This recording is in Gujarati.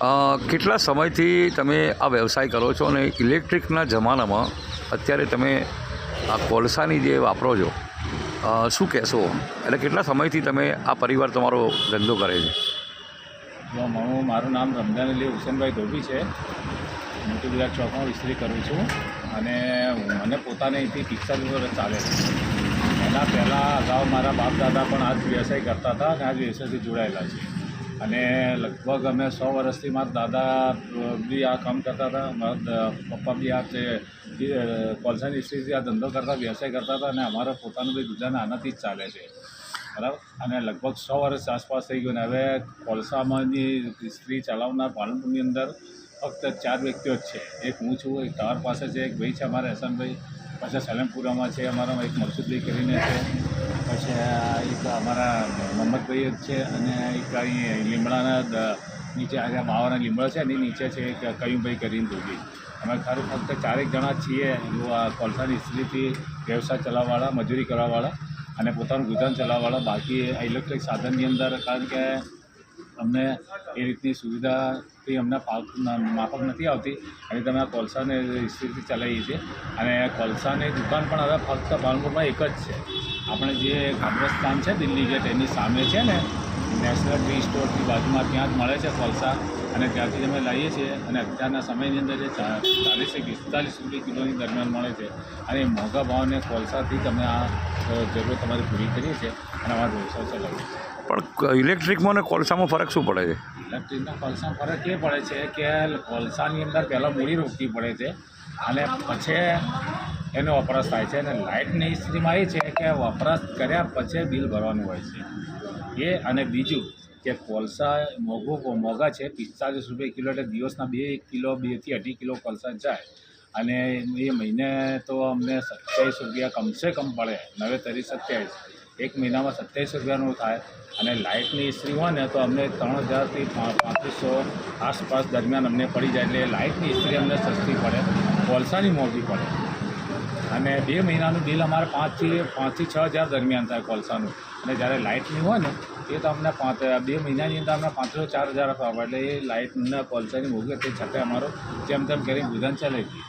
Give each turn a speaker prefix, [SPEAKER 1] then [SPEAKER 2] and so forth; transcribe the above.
[SPEAKER 1] કેટલા સમયથી તમે આ વ્યવસાય કરો છો અને ઇલેક્ટ્રિકના જમાનામાં અત્યારે તમે આ કોલસાની જે વાપરો છો શું કહેશો? એટલે કેટલા સમયથી તમે આ પરિવાર તમારો ધંધો કરે છે?
[SPEAKER 2] હું મારું નામ રમજાન અલી હુસેનભાઈ ધોબી છે. મોટી ગુજરાત ચોકમાં વિસ્તરી કરું છું અને મને પોતાને અહીંથી પિસ્તાલીસ વર્ષ ચાલે છે. એના પહેલાં અગાઉ મારા બાપ દાદા પણ આ જ વ્યવસાય કરતા હતા અને આ વ્યવસાયથી જોડાયેલા છે. અને લગભગ અમે સો વર્ષથી મારા દાદા બી આ કામ કરતા હતા મારા પપ્પા બી આ તે એ, કોલસાની આ ધંધો કરતા વ્યવસાય કરતા હતા અને અમારો પોતાનું બી ગુજરાન આનાથી જ ચાલે છે. બરાબર? અને લગભગ સો વર્ષ આસપાસ થઈ ગયું ને હવે કોલસામાંની ઇસ્ત્રી ચલાવનાર પાલનપુરની અંદર ફક્ત ચાર વ્યક્તિઓ જ છે. એક હું છું એક ટાવર પાસે છે એક ભાઈ છે અમારા હસનભાઈ પાછા સલેમપુરામાં છે અમારામાં એક મરસુદભાઈ કરીને છે. પછી એક અમારા જ છે અને એક અહીં લીમડાના નીચે આજે માવાના લીમડા છે એની નીચે છે એક કયુંભાઈ કરીને દોગી અમે ખરું ફક્ત ચારેક જણા છીએ કોલસાની સ્ત્રીથી વ્યવસાય ચલાવવાવાળા, મજૂરી કરવાવાળા અને પોતાનું ગુજરાન ચલાવવાવાળા. બાકી ઇલેક્ટ્રિક સાધનની અંદર કારણ કે અમને એ રીતની સુવિધાથી અમને પાક- માફક નથી આવતી. અને તમે આ કોલસાને સ્થિતિ ચલાવીએ છીએ. અને કોલસાની દુકાન પણ હવે ફક્ત પાલનપુરમાં એક જ છે. આપણે જે કબ્રસ્તાન છે, દિલ્હી ગેટ, એની સામે છે ને, નેશનલ ટી સ્ટોરની બાજુમાં ત્યાં જ મળે છે કોલસા. અને ત્યાંથી અમે લાવીએ છીએ. અને અત્યારના સમયની અંદર જે ચાલીસથી પિસ્તાલીસ રૂપિયા કિલોની દરમિયાન મળે છે. અને મોંઘા ભાવને કોલસાથી તમે આ જરૂર તમારી પૂરી કરીએ છીએ. અને અમારો વ્યવસાય ચલાવીએ છીએ.
[SPEAKER 1] પણ ઇલેક્ટ્રિકમાં અને કોલસામાં ફરક શું પડે છે?
[SPEAKER 2] ઇલેક્ટ્રિકના કોલસા ફરક એ પડે છે કે કોલસાની અંદર પહેલાં મૂડી રોકવી પડે છે અને પછી એનો વપરાશ થાય છે અને લાઇટની સ્થિતિમાં એ છે કે વપરાશ કર્યા પછી બિલ ભરવાનું હોય છે. એ અને બીજું કે કોલસા મોઘો મોંઘા છે, પિસ્તાલીસ રૂપિયા કિલો એટલે દિવસના બે કિલો બેથી અઢી કિલો કોલસા જાય. અને એ મહિને તો અમને સત્યાવીસ રૂપિયા કમસે કમ પડે, નવે તરી સત્યાવીસ. એક મહિનામાં સત્યાવીસ રૂપિયાનું થાય અને લાઇટની ઇસ્ત્રી હોય ને તો અમને ત્રણ હજારથી પાંત્રીસો આસપાસ દરમિયાન અમને પડી જાય એટલે લાઇટની ઇસ્ત્રી અમને સસ્તી પડે કોલસાની મોંઘી પડે. અને બે મહિનાનું બિલ અમારે પાંચથી પાંચથી છ હજાર દરમિયાન થાય કોલસાનું અને જ્યારે લાઇટની હોય ને, એ તો અમને પાંચ બે મહિનાની અંદર અમને પાંચસો ચાર હજાર આપવા એટલે એ લાઇટના કોલસાની મોંઘી તે છતાં અમારો જેમ તેમ કરીને ગુજરાન ચાલે છે